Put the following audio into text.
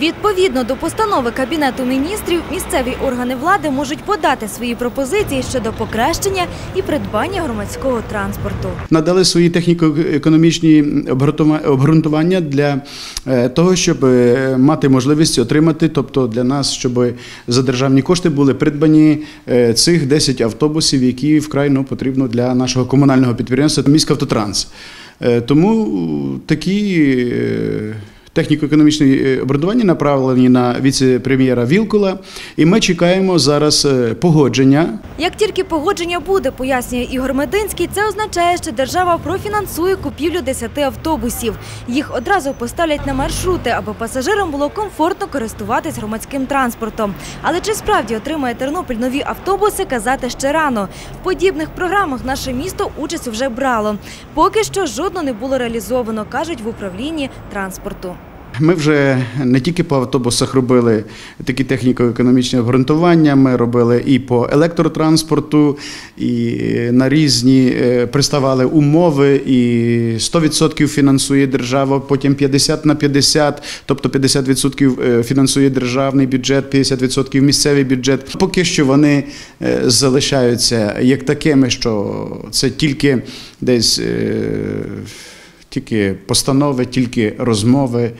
Відповідно до постанови Кабінету міністрів, місцеві органи влади можуть подати свої пропозиції щодо покращення і придбання громадського транспорту. надали свої техніко-економічні обґрунтування для е, того, щоб е, мати можливість отримати, тобто для нас, щоб за державні кошти були придбані е, цих 10 автобусів, які вкрай ну, потрібно для нашого комунального підприємства «Міськавтотранс». Тому такі е, техніко-економічні е, обґрунтування направлені на віце-прем'єра Вілкула, і ми чекаємо зараз е, погодження Як тільки погодження буде, пояснює Ігор Мединський, це означає, що держава профінансує купівлю 10 автобусів. Їх одразу поставлять на маршрути, аби пасажирам було комфортно користуватись громадським транспортом. Але чи справді отримає Тернопіль нові автобуси, казати ще рано. В подібних програмах наше місто участь вже брало. Поки що жодно не було реалізовано, кажуть в управлінні транспорту. Ми вже не тільки по автобусах робили такі техніко-економічні обґрунтування, ми робили і по електротранспорту, і на різні е, приставали умови, і 100% фінансує держава, потім 50 на 50, тобто 50% е, фінансує державний бюджет, 50% місцевий бюджет. Поки що вони е, залишаються як такими, що це тільки десь. е, Тільки постанови, тільки розмови.